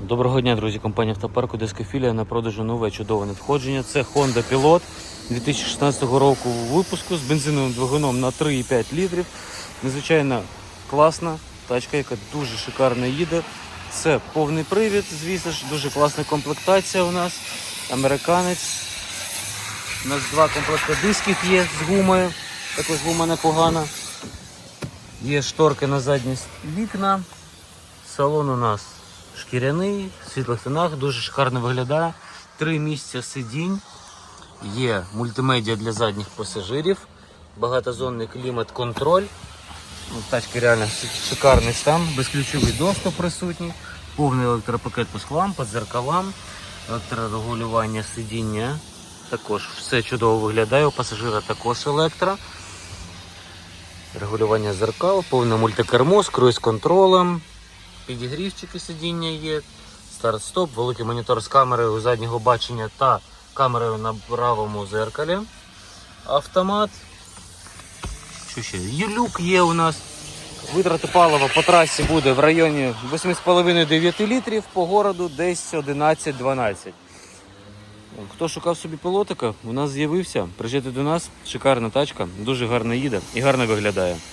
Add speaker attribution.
Speaker 1: Доброго дня, друзі. Компанія Автопарку Дискофілія на продажу нове чудове надходження. Це Honda Pilot 2016 року випуску з бензиновим двигуном на 3,5 літрів. Надзвичайно класна тачка, яка дуже шикарно їде. Це повний привід, звісно ж, дуже класна комплектація у нас. Американець. У нас два комплекти дисків є з гумою. Також гума непогана. Є шторки на задні вікна. Салон у нас шкіряний, в світлих тонах, дуже шикарно виглядає. Три місця сидінь. Є мультимедіа для задніх пасажирів, багатозонний клімат-контроль. Ну, Тачки реально шикарний стан, безключовий доступ присутній, повний електропакет по склам, по дзеркалам, електрорегулювання сидіння. Також все чудово виглядає. У пасажира також електро. Регулювання зеркал, повне мультикермо з круїз-контролем, підігрівчики сидіння є, старт-стоп, великий монітор з камерою заднього бачення та камерою на правому зеркалі. Автомат. Що ще? Юлюк є у нас. Витрати палива по трасі буде в районі 8,5-9 літрів, по городу десь 11-12. Хто шукав собі пілотика, у нас з'явився. Приїжджайте до нас, шикарна тачка, дуже гарно їде і гарно виглядає.